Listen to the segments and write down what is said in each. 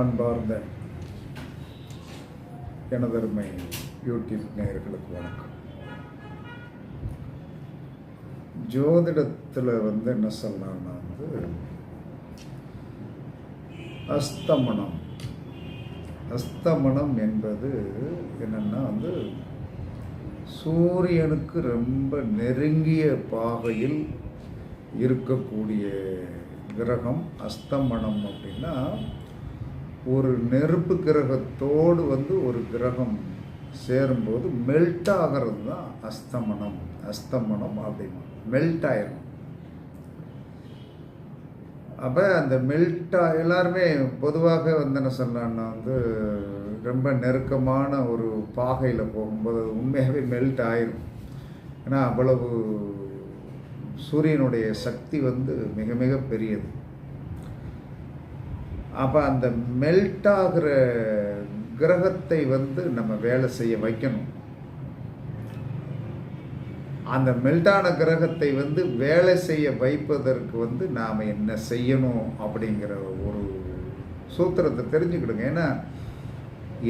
அன்பார்ந்த எனதருமை யூடியூப் நேயர்களுக்கு வணக்கம். ஜோதிடத்தில் வந்து என்ன சொல்லலாம்னா வந்து அஸ்தமனம். அஸ்தமனம் என்பது என்னன்னா வந்து சூரியனுக்கு ரொம்ப நெருங்கிய பாகையில் இருக்கக்கூடிய கிரகம் அஸ்தமனம் அப்படின்னா ஒரு நெருப்பு கிரகத்தோடு வந்து ஒரு கிரகம் சேரும்போது மெல்ட் ஆகிறது தான் அஸ்தமனம். அஸ்தமனம் அப்படின்னா மெல்ட் ஆயிரும். அப்போ அந்த மெல்ட்டாக எல்லாருமே பொதுவாக வந்து என்ன சொல்லலாம்னா வந்து ரொம்ப நெருக்கமான ஒரு பாகையில் போகும்போது அது உண்மையாகவே மெல்ட் ஆயிரும். ஏன்னா அவ்வளவு சூரியனுடைய சக்தி வந்து மிக மிக பெரியது. அப்போ அந்த மெல்ட் ஆகிற கிரகத்தை வந்து நம்ம வேலை செய்ய வைக்கணும். அந்த மெல்டான கிரகத்தை வந்து வேலை செய்ய வைப்பதற்கு வந்து நாம் என்ன செய்யணும் அப்படிங்கிற ஒரு சூத்திரத்தை தெரிஞ்சுக்கிடுங்க. ஏன்னா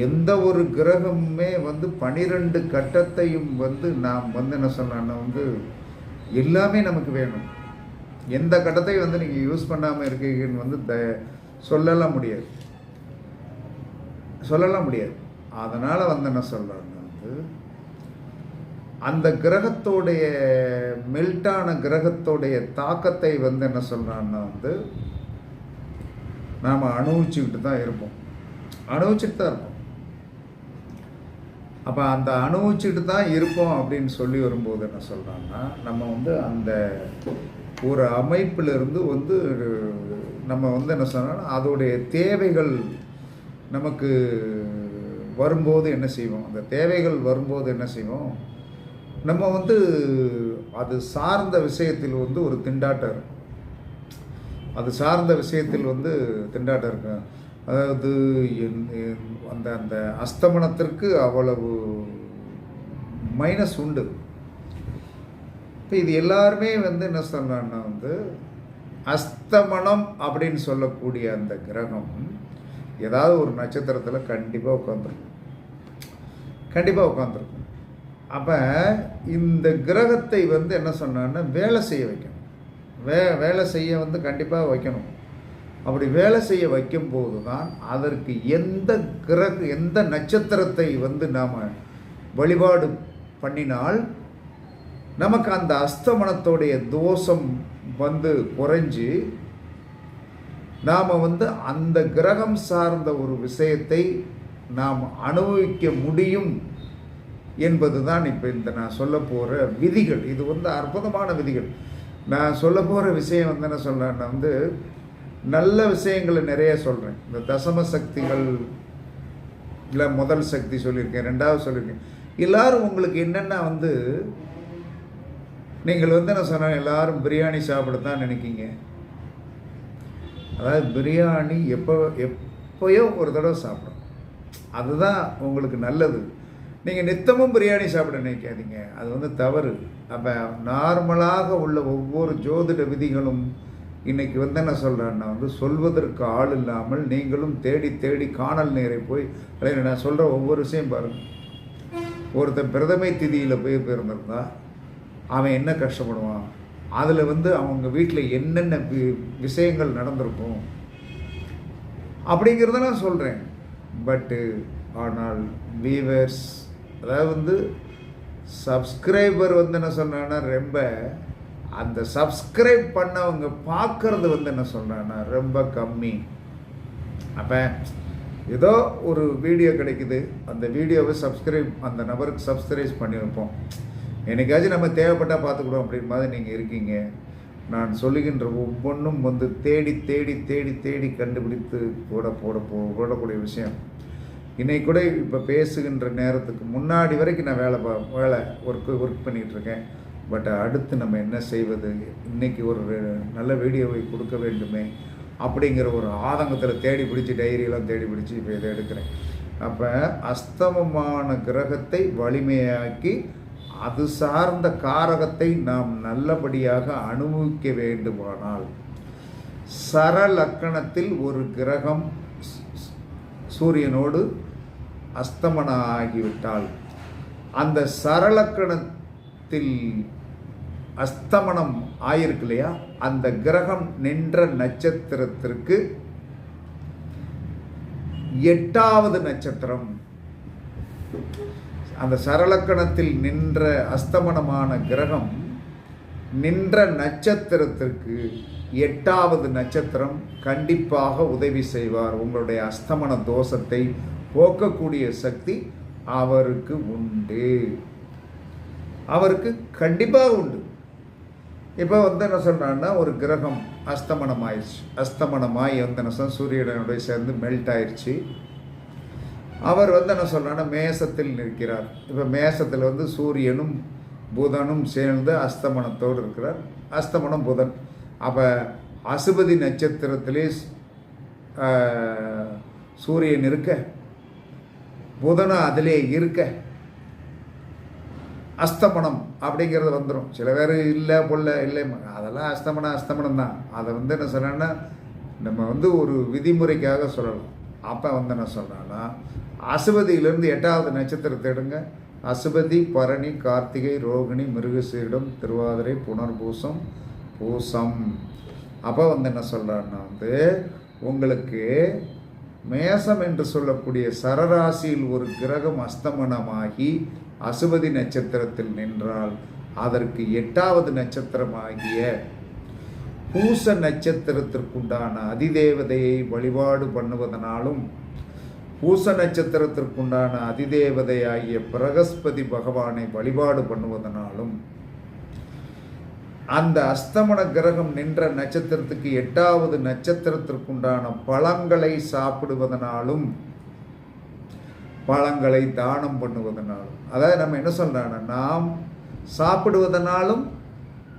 எந்த ஒரு கிரகமுமே வந்து பனிரெண்டு கட்டத்தையும் வந்து நாம் வந்து என்ன சொன்னோன்னா வந்து எல்லாமே நமக்கு வேணும். எந்த கட்டத்தையும் வந்து நீங்கள் யூஸ் பண்ணாமல் இருக்கீங்கன்னு வந்து த சொல்லலாம் முடியாது. சொல்லலாம் முடியாது. அதனால் வந்து என்ன சொல்கிறாங்க வந்து அந்த கிரகத்தோடைய மெல்ட்டான கிரகத்தோடைய தாக்கத்தை வந்து என்ன சொல்கிறான்னா வந்து நாம் அனுபவிச்சுக்கிட்டு தான் இருப்போம். அனுபவிச்சுட்டு தான் இருப்போம். அப்போ அந்த அனுபவிச்சுட்டு தான் இருப்போம் அப்படின்னு சொல்லி வரும்போது என்ன சொல்கிறாங்கன்னா நம்ம வந்து அந்த ஒரு அமைப்பிலிருந்து வந்து நம்ம வந்து என்ன சொன்னால் அதோடைய தேவைகள் நமக்கு வரும்போது என்ன செய்வோம்? அந்த தேவைகள் வரும்போது என்ன செய்வோம்? நம்ம வந்து அது சார்ந்த விஷயத்தில் வந்து ஒரு திண்டாட்டம் இருக்கும். அது சார்ந்த விஷயத்தில் வந்து திண்டாட்டம் இருக்கும். அதாவது என்- அந்த அந்த அஸ்தமனத்திற்கு அவ்வளவு மைனஸ் உண்டு. இப்போ இது எல்லாருமே வந்து என்ன சொல்கிறான்னா வந்து அஸ்தமனம் அப்படின்னு சொல்லக்கூடிய அந்த கிரகம் ஏதாவது ஒரு நட்சத்திரத்தில் கண்டிப்பாக உட்காந்துருக்கும் கண்டிப்பாக உட்காந்துருக்கும் அப்போ இந்த கிரகத்தை வந்து என்ன சொன்னான்னா வேலை செய்ய வைக்கணும். வே வேலை செய்ய வந்து கண்டிப்பாக வைக்கணும். அப்படி வேலை செய்ய வைக்கும்போது தான் அதற்கு எந்த கிரக எந்த நட்சத்திரத்தை வந்து நாம் வழிபாடு பண்ணினால் நமக்கு அந்த அஸ்தமனத்தோடைய தோஷம் வந்து குறைஞ்சி நாம் வந்து அந்த கிரகம் சார்ந்த ஒரு விஷயத்தை நாம் அனுபவிக்க முடியும் என்பது தான் இப்போ இந்த நான் சொல்ல போகிற விதிகள். இது வந்து அற்புதமான விதிகள். நான் சொல்ல போகிற விஷயம் வந்து என்ன சொல்கிறேன்னா வந்து நல்ல விஷயங்களை நிறைய சொல்கிறேன் இந்த தசம சக்திகள் இல்லை முதல் சக்தி சொல்லியிருக்கேன் ரெண்டாவது சொல்லியிருக்கேன். எல்லாரும் உங்களுக்கு என்னென்ன வந்து நீங்கள் வந்து என்ன சொன்னால் எல்லாரும் பிரியாணி சாப்பிட தான் நினைக்கிங்க. அதாவது பிரியாணி எப்போ எப்போயோ ஒரு தடவை சாப்பிடும். அதுதான் உங்களுக்கு நல்லது. நீங்கள் நித்தமும் பிரியாணி சாப்பிட நினைக்காதீங்க. அது வந்து தவறு. அப்போ நார்மலாக உள்ள ஒவ்வொரு ஜோதிட விதிகளும் இன்றைக்கி வந்து என்ன சொல்கிறேன்னா வந்து சொல்வதற்கு ஆள் இல்லாமல் நீங்களும் தேடி தேடி காணல் நீரை போய் நான் சொல்கிற ஒவ்வொரு விஷயம் பாருங்கள் ஒருத்தன் பிரதமை திதியில் போய் போயிருந்திருந்தா அவன் என்ன கஷ்டப்படுவான்? அதில் வந்து அவங்க வீட்டில் என்னென்ன வி- விஷயங்கள் நடந்திருக்கும்? அப்படிங்கிறத நான் சொல்கிறேன் பட்டு ஆனால் வியூவர்ஸ் அதாவது வந்து சப்ஸ்கிரைபர் வந்து என்ன சொன்னான்னா ரொம்ப அந்த சப்ஸ்கிரைப் பண்ணவங்க பார்க்கறது வந்து என்ன சொல்கிறான்னா ரொம்ப கம்மி. அப்போ ஏதோ ஒரு வீடியோ கிடைக்குது. அந்த வீடியோவை சப்ஸ்கிரைப் அந்த நபருக்கு சப்ஸ்கிரைப் பண்ணி வைப்போம். என்னைக்காச்சும் நம்ம தேவைப்பட்டால் பார்த்துக்கிடுவோம் அப்படின்னு மாதிரி நீங்கள் இருக்கீங்க. நான் சொல்லுகின்ற ஒவ்வொன்றும் வந்து தேடி தேடி தேடி தேடி கண்டுபிடித்து போட போட போ போடக்கூடிய விஷயம். இன்னைக்கு கூட இப்போ பேசுகின்ற நேரத்துக்கு முன்னாடி வரைக்கும் நான் வேலை பா வேலை ஒர்க் ஒர்க் பண்ணிகிட்ருக்கேன் பட் அடுத்து நம்ம என்ன செய்வது? இன்றைக்கி ஒரு நல்ல வீடியோவை கொடுக்க வேண்டுமே அப்படிங்கிற ஒரு ஆதங்கத்தில் தேடி பிடிச்சி டைரியெல்லாம் தேடி பிடிச்சி இப்போ இதை எடுக்கிறேன். அப்போ அஸ்தமமான கிரகத்தை வலிமையாக்கி அது சார்ந்த காரகத்தை நாம் நல்லபடியாக அனுபவிக்க வேண்டுமானால் சரலக்கணத்தில் ஒரு கிரகம் சூரியனோடு அஸ்தமனம் ஆகிவிட்டால் அந்த சரலக்கணத்தில் அஸ்தமனம் ஆயிருக்கு இல்லையா அந்த கிரகம் நின்ற நட்சத்திரத்திற்கு எட்டாவது நட்சத்திரம். அந்த சரளக்கணத்தில் நின்ற அஸ்தமனமான கிரகம் நின்ற நட்சத்திரத்திற்கு எட்டாவது நட்சத்திரம் கண்டிப்பாக உதவி செய்வார். உங்களுடைய அஸ்தமன தோஷத்தை போக்கக்கூடிய சக்தி அவருக்கு உண்டு. அவருக்கு கண்டிப்பாக உண்டு. இப்போ வந்து என்ன சொல்கிறான்னா ஒரு கிரகம் அஸ்தமனம் ஆயிடுச்சு அஸ்தமனமாகி வந்து என்ன சொன்னால் சூரியனுடைய சேர்ந்து மெல்ட் ஆயிடுச்சு. அவர் வந்து என்ன சொல்கிறான்னா மேசத்தில் நிற்கிறார். இப்போ மேசத்தில் வந்து சூரியனும் புதனும் சேர்ந்து அஸ்தமனத்தோடு இருக்கிறார். அஸ்தமனம் புதன். அப்போ அசுபதி நட்சத்திரத்திலே சூரியன் இருக்க புதனும் அதிலே இருக்க அஸ்தமனம் அப்படிங்கிறது வந்துடும் சில பேர் இல்லை பொல்ல இல்லை அதெல்லாம் அஸ்தமனம் அஸ்தமனம் தான். அதை வந்து என்ன சொல்கிறேன்னா நம்ம வந்து ஒரு விதிமுறைக்காக சொல்லலாம். அப்போ வந்து என்ன சொல்கிறேன்னா அசுபதியிலேருந்து எட்டாவது நட்சத்திரத்தை எடுங்க. அசுபதி பரணி கார்த்திகை ரோகிணி மிருகசீடம் திருவாதிரை புனர்பூசம் பூசம். அப்போ வந்து என்ன சொல்கிறான்னா வந்து உங்களுக்கு மேசம் என்று சொல்லக்கூடிய சரராசியில் ஒரு கிரகம் அஸ்தமனமாகி அசுபதி நட்சத்திரத்தில் நின்றால் அதற்கு எட்டாவது நட்சத்திரமாகிய பூச நட்சத்திரத்திற்குண்டான அதிதேவதையை வழிபாடு பண்ணுவதனாலும் பூச நட்சத்திரத்திற்குண்டான அதிதேவதையாகிய பிரகஸ்பதி பகவானை வழிபாடு பண்ணுவதனாலும் அந்த அஸ்தமன கிரகம் நின்ற நட்சத்திரத்துக்கு எட்டாவது நட்சத்திரத்திற்குண்டான பழங்களை சாப்பிடுவதனாலும் பழங்களை தானம் பண்ணுவதனாலும். அதாவது நம்ம என்ன சொல்றாங்கன்னா நாம் சாப்பிடுவதனாலும்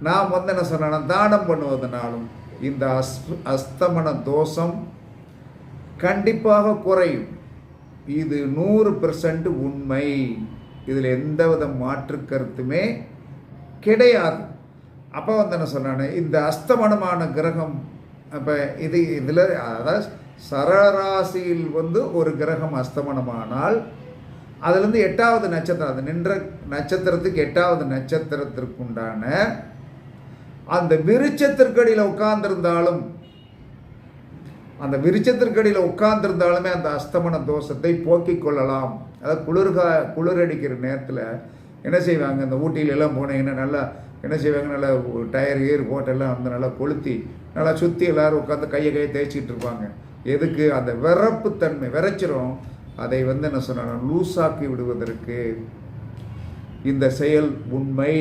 நாம் வந்து என்ன சொல்றோம்னா தானம் பண்ணுவதனாலும் இந்த அஸ் அஸ்தமன தோஷம் கண்டிப்பாக குறையும். இது நூறு பெர்சன்ட் உண்மை. இதில் எந்தவித மாற்று கருத்துமே கிடையாது. அப்போ வந்து என்ன சொன்னானே இந்த அஸ்தமனமான கிரகம் அப்போ இது இதில் அதாவது சரராசியில் வந்து ஒரு கிரகம் அஸ்தமனமானால் அதுலேருந்து எட்டாவது நட்சத்திரம் அது நின்ற நட்சத்திரத்துக்கு எட்டாவது நட்சத்திரத்திற்குண்டான அந்த விருட்சத்திற்கடியில் உட்கார்ந்திருந்தாலும் அந்த விருட்சத்திற்கடியில் உட்கார்ந்திருந்தாலுமே அந்த அஸ்தமன தோஷத்தை போக்கிக் கொள்ளலாம். அதாவது குளிர்கா குளிரடிக்கிற நேரத்தில் என்ன செய்வாங்க? இந்த ஊட்டியில எல்லாம் போனீங்கன்னா நல்லா என்ன செய்வாங்க? நல்லா டயர் ஏர் போட்டெல்லாம் வந்து நல்லா கொளுத்தி நல்லா சுற்றி எல்லாரும் உட்காந்து கையை கையை தேய்ச்சிட்டு இருப்பாங்க. எதுக்கு? அந்த விறப்பு தன்மை விரைச்சிரும். அதை வந்து என்ன சொன்னால் லூஸாக்கி விடுவதற்கு. இந்த செயல் உண்மை.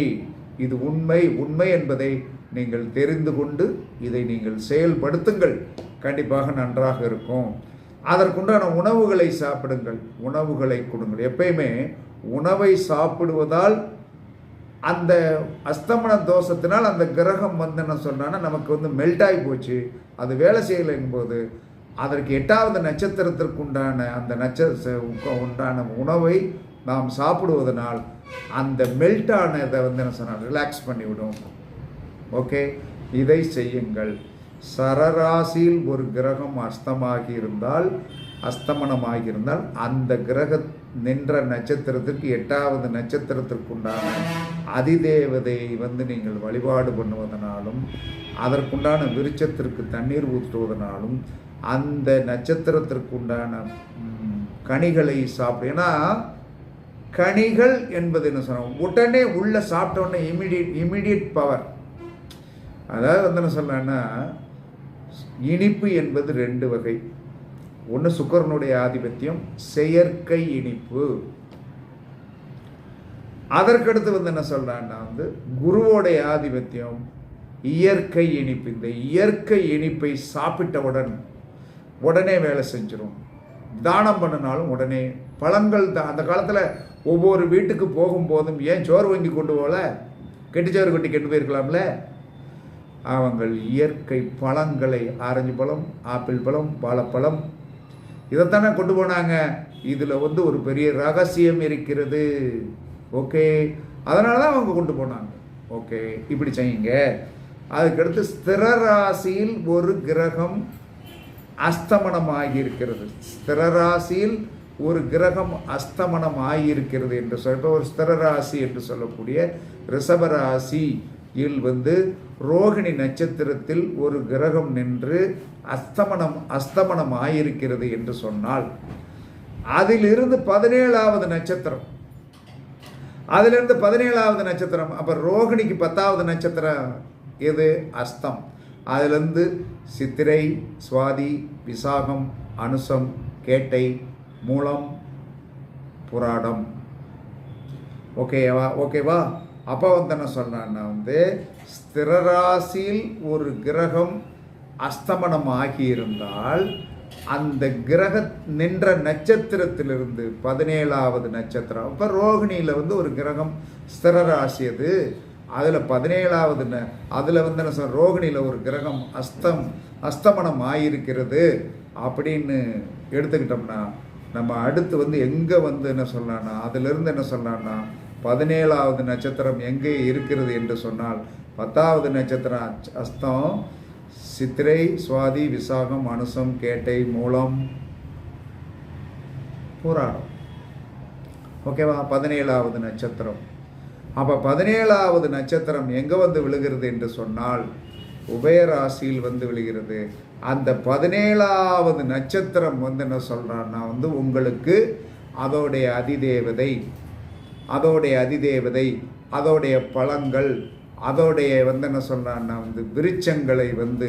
இது உண்மை. உண்மை என்பதை நீங்கள் தெரிந்து கொண்டு இதை நீங்கள் செயல்படுத்துங்கள். கண்டிப்பாக நன்றாக இருக்கும். அதற்குண்டான உணவுகளை சாப்பிடுங்கள். உணவுகளை கொடுங்கள். எப்பயுமே உணவை சாப்பிடுவதால் அந்த அஸ்தமன தோஷத்தினால் அந்த கிரகம் வந்து என்ன சொன்னான்னா நமக்கு வந்து மெல்ட் ஆகி போச்சு. அது வேலை செய்யலைங்கும் போது அதற்கு எட்டாவது நட்சத்திரத்திற்கு உண்டான அந்த நட்ச உண்டான உணவை நாம் சாப்பிடுவதனால் அந்த மெல்ட்டானதை வந்து என்ன சொன்னால் ரிலாக்ஸ் பண்ணிவிடும். ஓகே? இதை செய்யுங்கள். சரராசியில் ஒரு கிரகம் அஸ்தமாகி இருந்தால் அஸ்தமனமாகி இருந்தால் அந்த கிரக நின்ற நட்சத்திரத்திற்கு எட்டாவது நட்சத்திரத்திற்குண்டான அதிதேவதையை வந்து நீங்கள் வழிபாடு பண்ணுவதனாலும் அதற்குண்டான விருட்சத்திற்கு தண்ணீர் ஊற்றுவதனாலும் அந்த நட்சத்திரத்திற்குண்டான கனிகளை சாப்பிடு ஏன்னா கனிகள் என்பது என்ன சொன்னோம்? உடனே உள்ள சாப்பிட்டோன்னே இமிடியட் இமிடியட் பவர் அதாவது வந்து என்ன சொல்றேன்னா இனிப்பு என்பது ரெண்டு வகை. ஒன்று சுக்கரனுடைய ஆதிபத்தியம் செயற்கை இனிப்பு. அதற்கடுத்து வந்து என்ன சொல்கிறான்னா வந்து குருவோடைய ஆதிபத்தியம் இயற்கை இனிப்பு. இந்த இயற்கை இனிப்பை சாப்பிட்டவுடன் உடனே வேலை செஞ்சிடும் தானம் பண்ணினாலும் உடனே பழங்கள் தான் அந்த காலத்தில் ஒவ்வொரு வீட்டுக்கு போகும்போதும் ஏன் சோறு வாங்கி கொண்டு போகல? கெட்டிச்சோறு கொட்டி கெட்டு போயிருக்கலாம்ல? அவங்கள் இயற்கை பழங்களை ஆரஞ்சு பழம் ஆப்பிள் பழம் வாழைப்பழம் இதைத்தானே கொண்டு போனாங்க. இதில் வந்து ஒரு பெரிய ரகசியம் இருக்கிறது. ஓகே. அதனால தான் அவங்க கொண்டு போனாங்க. ஓகே. இப்படி செய்யுங்க. அதுக்கடுத்து ஸ்திர ராசியில் ஒரு கிரகம் அஸ்தமனம் ஆகியிருக்கிறது ஸ்திரராசியில் ஒரு கிரகம் அஸ்தமனம் ஆகியிருக்கிறது என்று சொல்ல ஒரு ஒரு ஸ்திரராசி என்று சொல்லக்கூடிய இதில் வந்து ரோகிணி நட்சத்திரத்தில் ஒரு கிரகம் நின்று அஸ்தமனம் அஸ்தமனம் ஆயிருக்கிறது என்று சொன்னால் அதிலிருந்து பதினேழாவது நட்சத்திரம். அதிலிருந்து பதினேழாவது நட்சத்திரம். அப்போ ரோகிணிக்கு பத்தாவது நட்சத்திரம் எது? அஸ்தம். அதிலிருந்து சித்திரை சுவாதி விசாகம் அனுசம் கேட்டை மூலம் புராடம். ஓகேவா? ஓகேவா? அப்போ வந்து என்ன சொல்கிறான்னா வந்து ஸ்திரராசியில் ஒரு கிரகம் அஸ்தமனம் ஆகியிருந்தால் அந்த கிரக நின்ற நட்சத்திரத்திலிருந்து பதினேழாவது நட்சத்திரம் இப்போ ரோகிணியில் வந்து ஒரு கிரகம் ஸ்திரராசி அது அதில் பதினேழாவது ந அதில் வந்து என்ன சொல் ரோகிணியில் ஒரு கிரகம் அஸ்தம் அஸ்தமனம் ஆகியிருக்கிறது அப்படின்னு எடுத்துக்கிட்டோம்னா நம்ம அடுத்து வந்து எங்கே வந்து என்ன சொல்லலாம்னா அதிலிருந்து என்ன சொல்லலாம்னா பதினேழாவது நட்சத்திரம் எங்கே இருக்கிறது என்று சொன்னால் பத்தாவது நட்சத்திரம் அஸ்தம் சித்திரை சுவாதி விசாகம் அனுசம் கேட்டை மூலம். போராடும். ஓகேவா? பதினேழாவது நட்சத்திரம். அப்போ பதினேழாவது நட்சத்திரம் எங்கே வந்து விழுகிறது என்று சொன்னால் உபயராசியில் வந்து விழுகிறது. அந்த பதினேழாவது நட்சத்திரம் வந்து என்ன சொல்கிறான்னா வந்து உங்களுக்கு அதோடைய அதிதேவதை அதோடைய அதிதேவதை அதோடைய பழங்கள் அதோடைய வந்து என்ன சொல்கிறான்னா வந்து விருட்சங்களை வந்து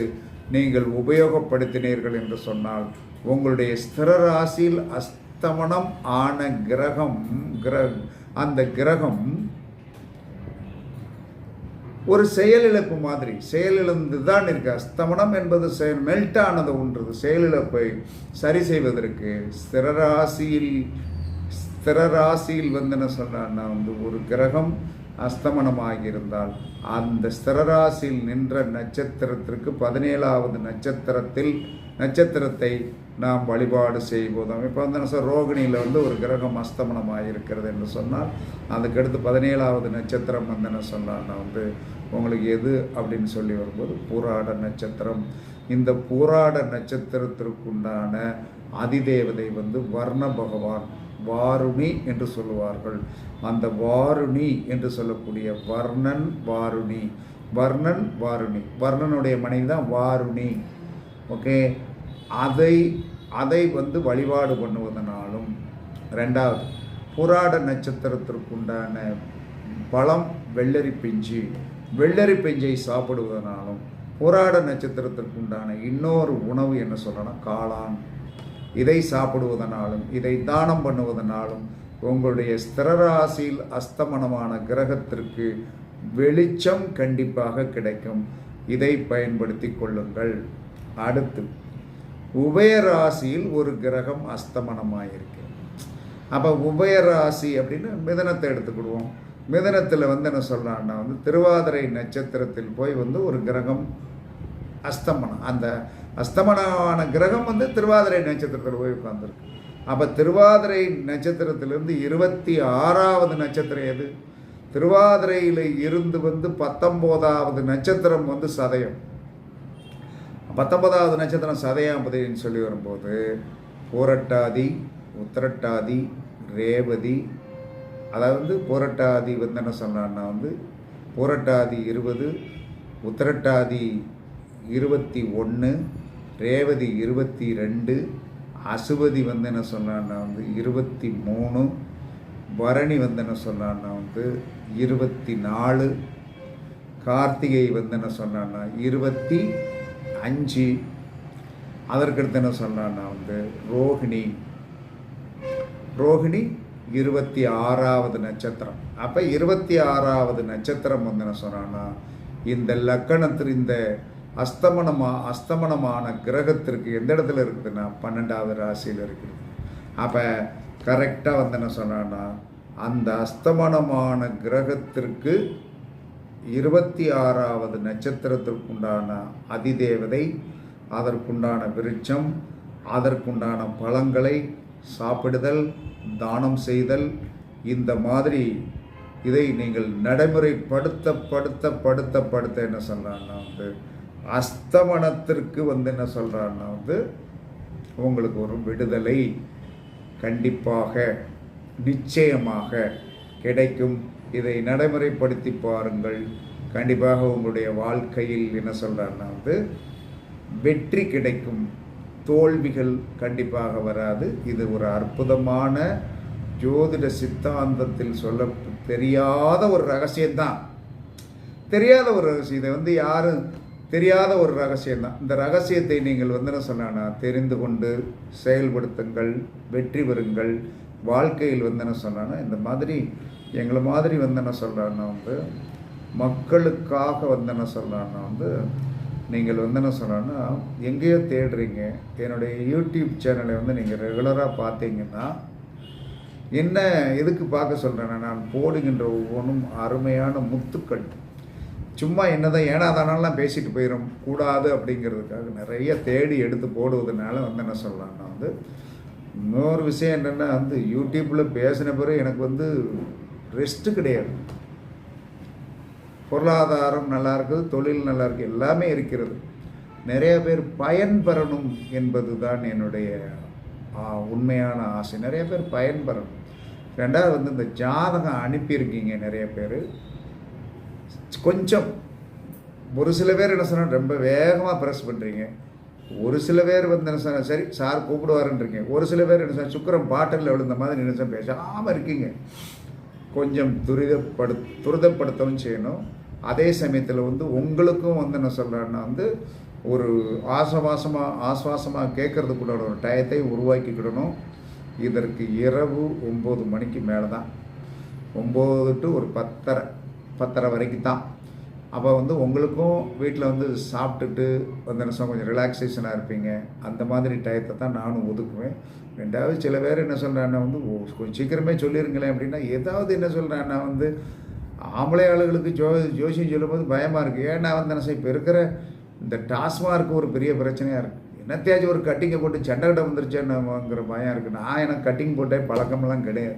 நீங்கள் உபயோகப்படுத்தினீர்கள் என்று சொன்னால் உங்களுடைய ஸ்திர ராசியில் அஸ்தமனம் ஆன கிரகம் கிர அந்த கிரகம் ஒரு செயலிழப்பு மாதிரி செயலிழந்து தான் இருக்கு. அஸ்தமனம் என்பது செயல் மெல்ட் ஆனது ஒன்றது. செயலிழப்பை சரி செய்வதற்கு ஸ்திரராசியில் ஸ்திரராசியில் வந்து என்ன சொல்கிறான்னா வந்து ஒரு கிரகம் அஸ்தமனமாகியிருந்தால் அந்த ஸ்திரராசியில் நின்ற நட்சத்திரத்திற்கு பதினேழாவது நட்சத்திரத்தில் நட்சத்திரத்தை நாம் வழிபாடு செய்வதும் இப்போ வந்து என்ன ரோகிணியில் வந்து ஒரு கிரகம் அஸ்தமனமாக இருக்கிறது என்று சொன்னால் அதுக்கடுத்து பதினேழாவது நட்சத்திரம் வந்து என்ன சொன்னால் வந்து உங்களுக்கு எது அப்படின்னு சொல்லி வரும்போது பூராட நட்சத்திரம். இந்த பூராட நட்சத்திரத்திற்குண்டான அதிதேவதை வந்து வர்ண பகவான் வாருணி என்று சொல்லுவார்கள். அந்த வாருணி என்று சொல்லக்கூடிய வர்ணன் வாருணி. வர்ணன் வாருணி. வர்ணனுடைய மனைவி தான் வாருணி. ஓகே? அதை அதை வந்து வழிபாடு பண்ணுவதனாலும் ரெண்டாவது புராட நட்சத்திரத்திற்குண்டான பழம் வெள்ளரி பிஞ்சு. வெள்ளரி பிஞ்சை சாப்பிடுவதனாலும் புராட நட்சத்திரத்திற்குண்டான இன்னொரு உணவு என்ன சொல்லணும் காளான். இதை சாப்பிடுவதனாலும் இதை தானம் பண்ணுவதனாலும் உங்களுடைய ஸ்திரராசியில் அஸ்தமனமான கிரகத்திற்கு வெளிச்சம் கண்டிப்பாக கிடைக்கும். இதை பயன்படுத்தி கொள்ளுங்கள். அடுத்து உபயராசியில் ஒரு கிரகம் அஸ்தமனமாயிருக்கு. அப்போ உபயராசி அப்படின்னு மிதனத்தை எடுத்துக்கிடுவோம். மிதனத்தில் வந்து என்ன சொல்கிறான்னா வந்து திருவாதிரை நட்சத்திரத்தில் போய் வந்து ஒரு கிரகம் அஸ்தமனம். அந்த அஸ்தமனமான கிரகம் வந்து திருவாதிரை நட்சத்திரத்தில் போய் உட்காந்துருக்கு அப்போ திருவாதிரை நட்சத்திரத்திலிருந்து இருபத்தி ஆறாவது நட்சத்திரம் எது? திருவாதிரையில் இருந்து வந்து பத்தொம்போதாவது நட்சத்திரம் வந்து சதயம். பத்தொன்பதாவது நட்சத்திரம் சதயாம்பதின்னு சொல்லி வரும்போது பூரட்டாதி உத்திரட்டாதி ரேவதி அதாவது வந்து பூரட்டாதி வந்து என்ன சொன்னான்னா வந்து பூரட்டாதி இருபது உத்திரட்டாதி இருபத்தி ஒன்று ரேவதி இருபத்தி ரெண்டு அசுவதி வந்து என்ன சொன்னான்னா வந்து இருபத்தி மூணு பரணி வந்து என்ன சொன்னான்னா வந்து இருபத்தி நாலு கார்த்திகை வந்து என்ன சொன்னான்னா இருபத்தி அஞ்சு. அதற்கடுத்து என்ன சொன்னான்னா வந்து ரோகிணி. ரோகிணி இருபத்தி ஆறாவது நட்சத்திரம். அப்போ இருபத்தி ஆறாவது நட்சத்திரம் வந்து என்ன சொன்னான்னா இந்த லக்கணத்தில் இந்த அஸ்தமனமா அஸ்தமனமான கிரகத்திற்கு எந்த இடத்துல இருக்குதுன்னா பன்னெண்டாவது ராசியில் இருக்குது. அப்போ கரெக்டாக வந்து என்ன சொன்னான்னா அந்த அஸ்தமனமான கிரகத்திற்கு இருபத்தி ஆறாவது நட்சத்திரத்திற்குண்டான அதிதேவதை அதற்குண்டான விருட்சம் அதற்குண்டான பழங்களை சாப்பிடுதல் தானம் செய்தல் இந்த மாதிரி இதை நீங்கள் நடைமுறைப்படுத்த படுத்த படுத்த படுத்த என்ன சொல்கிறாங்கன்னா வந்து அஸ்தமனத்திற்கு வந்து என்ன சொல்கிறான்னா வந்து உங்களுக்கு ஒரு விடுதலை கண்டிப்பாக நிச்சயமாக கிடைக்கும். இதை நடைமுறைப்படுத்தி பாருங்கள். கண்டிப்பாக உங்களுடைய வாழ்க்கையில் என்ன சொல்கிறாருன்னா வந்து வெற்றி கிடைக்கும். தோல்விகள் கண்டிப்பாக வராது. இது ஒரு அற்புதமான ஜோதிட சித்தாந்தத்தில் சொல்ல தெரியாத ஒரு ரகசியம்தான். தெரியாத ஒரு ரகசியம். இதை வந்து யாரும் தெரியாத ஒரு ரகசியம்தான். இந்த ரகசியத்தை நீங்கள் வந்து என்ன சொன்னா தெரிந்து கொண்டு செயல்படுத்துங்கள் வெற்றி பெறுங்கள். வாழ்க்கையில் வந்து என்ன சொன்னான்னா இந்த மாதிரி எங்களை மாதிரி வந்து என்ன சொல்கிறான்னா வந்து மக்களுக்காக வந்து என்ன சொல்கிறான்னா வந்து நீங்கள் வந்து என்ன சொன்னா எங்கேயோ தேடுறீங்க. என்னுடைய யூடியூப் சேனலை வந்து நீங்கள் ரெகுலராக பார்த்தீங்கன்னா என்ன எதுக்கு பார்க்க சொல்கிறேன்னா நான் போடுகின்ற ஒவ்வொன்றும் அருமையான முத்துக்கள். சும்மா என்னதான் ஏனாதானெல்லாம் பேசிட்டு போயிடும் கூடாது அப்படிங்கிறதுக்காக நிறைய தேடி எடுத்து போடுவதனால வந்து என்ன சொல்லலாம்னா வந்து இன்னொரு விஷயம் என்னென்னா வந்து யூடியூப்பில் பேசின பிறகு எனக்கு வந்து ரெஸ்ட்டு கிடையாது. பொருளாதாரம் நல்லா இருக்குது தொழில் நல்லா இருக்குது எல்லாமே இருக்கிறது. நிறைய பேர் பயன்பெறணும் என்பது தான் என்னுடைய உண்மையான ஆசை. நிறைய பேர் பயன்பெறணும். ரெண்டாவது வந்து இந்த ஜாதகம் அனுப்பியிருக்கீங்க நிறைய பேர். கொஞ்சம் ஒரு சில பேர் என்ன சொன்னால் ரொம்ப வேகமாக ப்ரெஸ் பண்ணுறீங்க ஒரு சில பேர் வந்து என்ன சொன்னால் சரி சார் கூப்பிடுவாருன்றீங்க. ஒரு சில பேர் என்ன சொன்னால் சுக்கரம் பாட்டிலில் விழுந்த மாதிரி நினைச்சா பேசாமல் இருக்கீங்க. கொஞ்சம் துரிதப்படு துரிதப்படுத்தவும் செய்யணும். அதே சமயத்தில் வந்து உங்களுக்கும் வந்து என்ன சொல்கிறேன்னா வந்து ஒரு ஆசவாசமாக ஆஸ்வாசமாக கேட்கறதுக்குள்ள ஒரு டயத்தை உருவாக்கிக்கிடணும். இதற்கு இரவு ஒம்பது மணிக்கு மேலே தான் ஒம்பது டு ஒரு பத்தரை. பத்தரை வரைக்கும் தான் அப்போ வந்து உங்களுக்கும் வீட்டில் வந்து சாப்பிட்டுட்டு வந்து என்ன சொல்ல கொஞ்சம் ரிலாக்ஸேஷனாக இருப்பீங்க. அந்த மாதிரி டயத்தை தான் நானும் ஒதுக்குவேன். ரெண்டாவது சில பேர் என்ன சொல்கிறான்னா வந்து கொஞ்சம் சீக்கிரமே சொல்லிருங்களேன் அப்படின்னா ஏதாவது என்ன சொல்கிறான்னா வந்து ஆம்பளை ஆளுகளுக்கு ஜோ ஜோசியம் சொல்லும்போது பயமாக இருக்குது ஏன்னா வந்து என்ன செய்ய இப்போ இருக்கிற இந்த டாஸ்மார்க் ஒரு பெரிய பிரச்சனையாக இருக்குது என்னத்தையாச்சும் ஒரு கட்டிங்கை போட்டு சண்டை கிட்ட வந்துருச்சேன்னுங்கிற பயம் இருக்குது நான் எனக்கு கட்டிங் போட்டே பழக்கமெல்லாம் கிடையாது.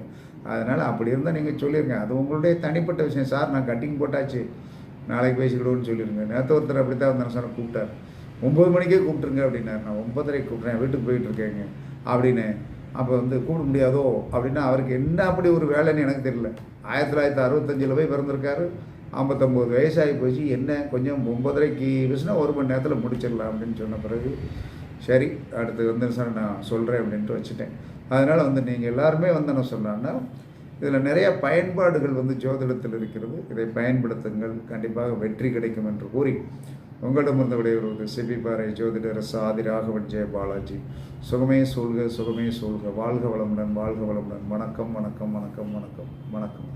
அதனால் அப்படி இருந்தால் நீங்கள் சொல்லிடுங்க அது உங்களுடைய தனிப்பட்ட விஷயம். சார் நான் கட்டிங் போட்டாச்சு. நாளைக்கு பேசிக்கிடுவோன்னு சொல்லிடுங்க நேற்று ஒருத்தர் அப்படி தான் வந்தார். சார் கூப்பிட்டார். ஒம்பது மணிக்கே கூப்பிட்டுருங்க அப்படின்னாரு. நான் ஒன்பதரைக்கு கூப்பிட்றேன் வீட்டுக்கு போயிட்டு இருக்கேங்க. அப்படின்னு. அப்போ வந்து கூப்பிட முடியாதோ அப்படின்னா அவருக்கு என்ன அப்படி ஒரு வேலைன்னு எனக்கு தெரியல. ஆயிரத்தி தொள்ளாயிரத்தி அறுபத்தஞ்சில் போய் பிறந்திருக்காரு. ஐம்பத்தொம்போது வயசாகி போச்சு. என்ன? கொஞ்சம் ஒம்பதரைக்கு பேசுனா ஒரு மணி நேரத்தில் முடிச்சிடலாம் அப்படின்னு சொன்ன பிறகு சரி அடுத்து வந்து சார் நான் சொல்கிறேன் அப்படின்ட்டு வச்சுட்டேன். அதனால் வந்து நீங்கள் எல்லாருமே வந்து என்ன சொன்னான்னா இதில் நிறைய பயன்பாடுகள் வந்து ஜோதிடத்தில் இருக்கிறது. இதை பயன்படுத்துங்கள். கண்டிப்பாக வெற்றி கிடைக்கும் என்று கூறி உங்களிடமிருந்து விடைபெறுவது சிபி பாறை ஜோதிடர் சாதி ராகவன் ஜெய பாலாஜி. சுகமே சூழ்க சுகமே சூழ்க. வாழ்க வளமுடன் வாழ்க வளமுடன். வணக்கம் வணக்கம் வணக்கம் வணக்கம் வணக்கம்.